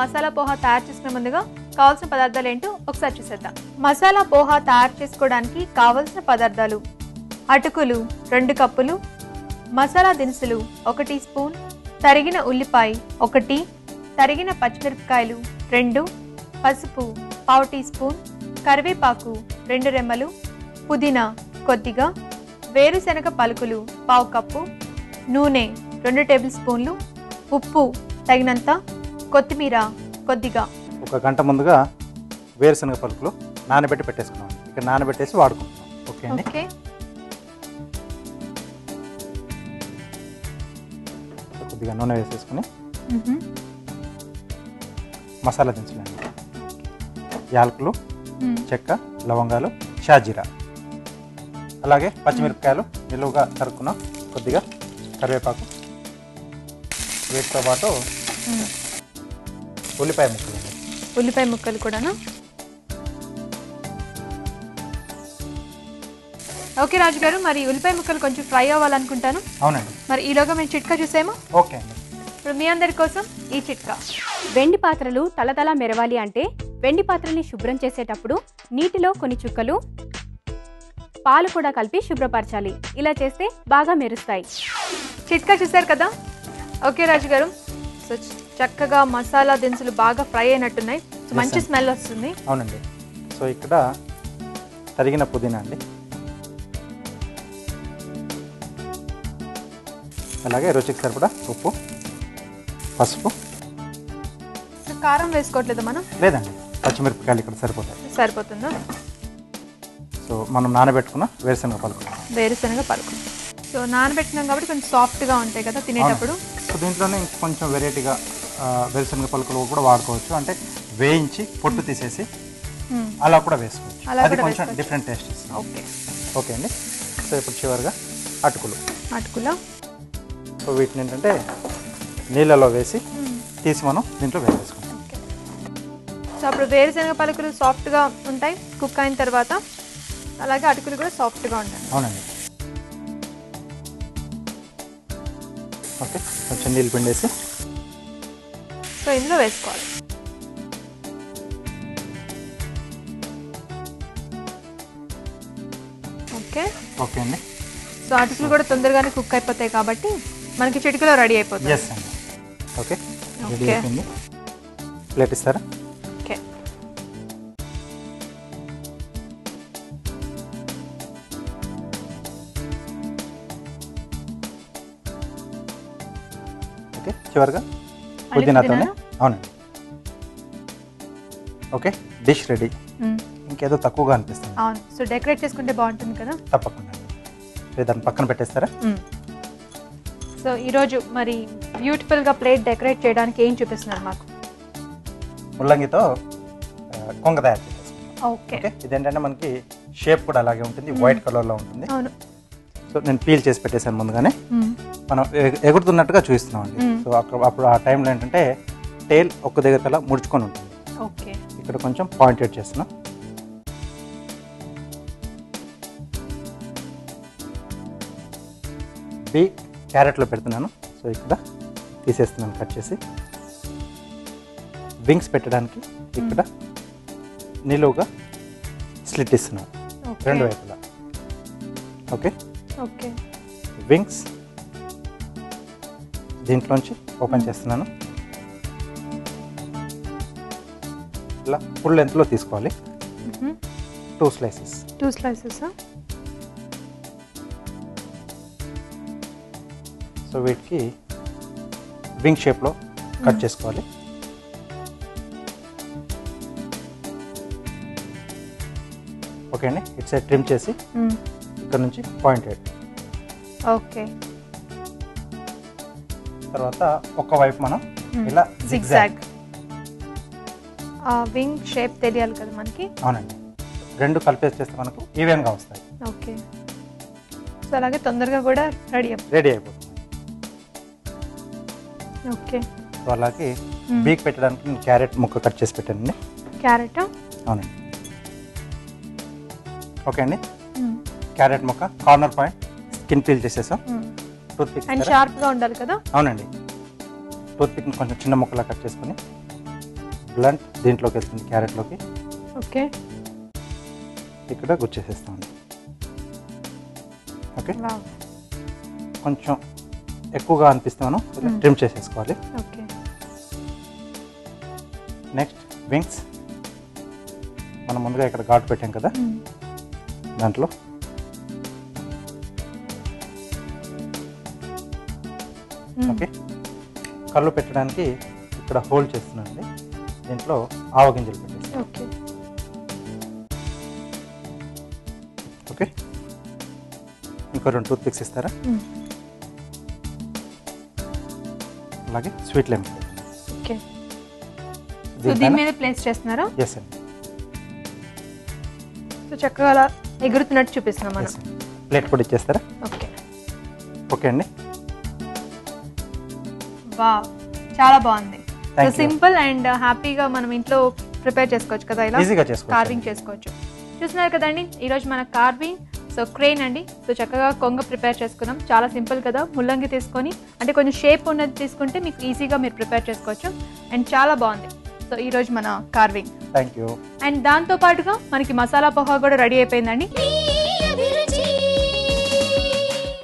మసాలా పోహా తయారు చేసుకునే ముందుగా కావాల్సిన పదార్థాలు ఏంటో ఒకసారి చూసేద్దాం. మసాలా పోహా తయారు చేసుకోవడానికి కావలసిన పదార్థాలు అటుకులు రెండు కప్పులు మసాలా దినుసులు ఒక టీ స్పూన్ తరిగిన ఉల్లిపాయ ఒకటి తరిగిన పచ్చిమిరపకాయలు రెండు పసుపు పావు టీ స్పూన్ కరివేపాకు రెండు రెమ్మలు పుదీనా కొద్దిగా వేరుశనగ పలుకులు పావు కప్పు నూనె రెండు టేబుల్ స్పూన్లు ఉప్పు తగినంత కొత్తిమీర కొద్దిగా. ఒక గంట ముందుగా వేరుశనగ పలుకులు నానబెట్టి పెట్టేసుకున్నాం. ఇక్కడ నానబెట్టేసి వాడుకుంటున్నాం. ఓకే అండి? ఓకే. కొద్దిగా నూనె వేసేసుకుని. మసాలా దించండి యాలకులు. చెక్క లవంగాలు షాజీరా. అలాగే పచ్చిమిరపకాయలు నిలువుగా తరుక్కున్నాం కొద్దిగా కరివేపాకు. వీటితో పాటు. ఉల్లిపాయ ముక్కలు. ఉల్లిపాయ ముక్కలు కూడానా? ఓకే రాజు గారు మరి ఉల్లిపాయ ముక్కలు కొంచెం ఫ్రై అవ్వాలనుకుంటాను. అవునండి. మరి ఈలోగా మేము చిట్కా చూసేమో? ఓకే అండి. ఇప్పుడు మీ అందరి కోసం ఈ చిట్కా. వెండి పాత్రలు తలతల మెరవాలి అంటే వెండి పాత్రని శుభ్రం చేసేటప్పుడు నీటిలో కొన్ని చుక్కలు పాలు కూడా కలిపి శుభ్రపరచాలి. ఇలా చేస్తే బాగా మెరుస్తాయి. చిట్కా చూసారు కదా? ఓకే రాజు గారు సో చక్కగా మసాలా దినుసులు బాగా ఫ్రై అయినట్టున్నాయి. సో మంచి స్మెల్ వస్తుంది. అవునండి. సో ఇక్కడ తరిగిన పుదీనా అండి. అలాగే రుచికి సరిపడా ఉప్పు పసుపు. కారం వేసుకోవట్లేదు మనం? లేదండి. పచ్చిమిరపకాయలు ఇక్కడ సరిపోతాయి. సరిపోతుందా? సో మనం నానబెట్టుకున్న వేరుశనగ పలుకు. వేరుశనగ పలుకు. సో నానబెట్టినాం కాబట్టి కొంచెం సాఫ్ట్గా ఉంటాయి కదా తినేటప్పుడు. సో దీంట్లోనే కొంచెం వెరైటీగా వేరుశనగ పలుకులు కూడా వాడుకోవచ్చు. అంటే వేయించి పొట్టు తీసేసి. అలా కూడా వేసుకోవచ్చు. అది కొంచెం. డిఫరెంట్ టేస్ట్ ఇస్తుంది. ఓకే. ఓకే అండి. సో ఇప్పుడు చివరిగా అటుకులు. అటుకులో. సో వీటిని ఏంటంటే నీళ్ళలో వేసి తీసి మనం దీంట్లో వేసేసుకుంటాం సో అప్పుడు వేరుశనగ పలుకులు సాఫ్ట్గా ఉంటాయి. కుక్ అయిన తర్వాత అలాగే అటుకులు కూడా సాఫ్ట్గా ఉంటాయి అవునండి. ఓకే. కొంచెం నీళ్ళు పిండేసి సో ఇందులో వేసుకోవాలి. ఓకే? ఓకే అండి. సో అటుకులు కూడా తొందరగానే కుక్ అయిపోతాయి కాబట్టి మనకి చిటికలో రెడీ అయిపోతుంది. ఎస్ అండి ఓకే. రెడీ. అయిపోయింది. ప్లేట్ ఇస్తారా? ఓకే. ఓకే. చివరిగా పుదీనాతోనే? అవునండి. Okay dish ready. ఇంకేదో తక్కువగా అనిపిస్తుంది. అవును. సో డెకరేట్ చేసుకుంటే బాగుంటుంది కదా? తప్పకుండా. మీరు దాన్ని పక్కన పెట్టేస్తారా? సో ఈరోజు మరి బ్యూటిఫుల్గా ప్లేట్ డెకరేట్ చేయడానికి ఏం చూపిస్తున్నారు మాకు? ముల్లంగితో కొంగ తయారు చేసేసుకుంటాం ఓకే. ఇదేంటంటే మనకి షేప్ కూడా అలాగే ఉంటుంది వైట్ కలర్లో ఉంటుంది. అవును. సో నేను పీల్ చేసి పెట్టేశాను ముందుగానే. మనం ఎగ- ఎగురుతున్నట్టుగా చూపిస్తున్నాం అండి. సో అక్కడ అప్పుడు ఆ టైంలో ఏంటంటే టేల్ ఒక్క దగ్గర కల్లా ముడుచుకొని ఉంటుంది. ఓకే. ఇక్కడ కొంచెం పాయింటెడ్ చేస్తున్నాం. బి క్యారెట్లో పెడుతున్నాను. సో ఇక్కడ తీసేస్తున్నాను కట్ చేసి. వింగ్స్ పెట్టడానికి ఇక్కడ నిలువుగా స్లిట్ ఇస్తున్నాను. రెండు వైపులా. ఓకే? ఓకే. వింగ్స్ దీంట్లోంచి ఓపెన్ చేస్తున్నాను. ఇలా ఫుల్ లెంత్లో తీసుకోవాలి. Two slices. Two slices? So వీటికి వింగ్ షేప్లో కట్ చేసుకోవాలి. ఓకే అండి ఇటు సైడ్ ట్రిమ్ చేసి ఇక్కడ నుంచి పాయింటెడ్ ఓకే. తర్వాత ఒక వైపు మనం. ఇలా జిగ్జాగ్ వింగ్ షేప్ తెలియాలి కదా మనకి? అవునండి. రెండు కలిపేసి చేస్తే మనకు ఈవెన్గా వస్తాయి. ఓకే. సో అలాగే తొందరగా కూడా రెడీ అప్ రెడీ అయిపోతుంది. ఓకే. సో అలాగే. బీక్ పెట్టడానికి నేను క్యారెట్ ముక్క కట్ చేసి పెట్టానండి. క్యారెట్? అవునండి. ఓకే అండి. క్యారెట్ ముక్క కార్నర్ పాయింట్ స్కిన్ పీల్ చేసేసాం. టూత్ పిక్ అండ్ షార్ప్గా ఉండాలి కదా? అవునండి. టూత్ పిక్ని కొంచెం చిన్న ముక్కలా కట్ చేసుకొని బ్లంట్ దీంట్లోకి వెళ్తుంది క్యారెట్లోకి ఓకే. ఇక్కడ గుచ్చేసేస్తామండి. ఓకే? కొంచెం ఎక్కువగా అనిపిస్తే మనం. ట్రిమ్ చేసేసుకోవాలి. ఓకే. Next wings. మనం ముందుగా ఇక్కడ ఘాటు పెట్టాం కదా? దాంట్లో. ఓకే? కళ్ళు పెట్టడానికి ఇక్కడ హోల్డ్ చేస్తున్నానండి. దీంట్లో ఆవగింజలు పెట్టేసి ఓకే. ఓకే? ఇంకో రెండు టూత్ పిక్స్ ఇస్తారా అలాగే స్వీట్ లెమన్. ఓకే. సో దీని మీద ప్లేస్ చేస్తున్నారా? ఎస్ అండి సో చక్కగా అలా ఎగురుతున్నట్టు చూపిస్తున్నాం మనం. ప్లేట్ కూడా ఇచ్చేస్తారా? ఓకే. ఓకే అండి. వా చాలా బాగుంది. సో సింపుల్ అండ్ హ్యాపీగా మనం ఇంట్లో ప్రిపేర్ చేసుకోవచ్చు కదా ఇలా? కార్వింగ్ చేసుకోవచ్చు. చూస్తున్నారు కదండి ఈరోజు మన కార్వింగ్ సో క్రెయిన్ అండి. సో చక్కగా కొంగ ప్రిపేర్ చేసుకున్నాం. చాలా సింపుల్ కదా ముల్లంగి తీసుకొని అంటే కొంచెం షేప్ ఉన్నది తీసుకుంటే మీకు ఈజీగా మీరు ప్రిపేర్ చేసుకోవచ్చు. అండ్ చాలా బాగుంది. సో ఈరోజు మన కార్వింగ్ థ్యాంక్ యూ అండ్ దాంతో పాటుగా మనకి మసాలా పోహా కూడా రెడీ అయిపోయిందండి.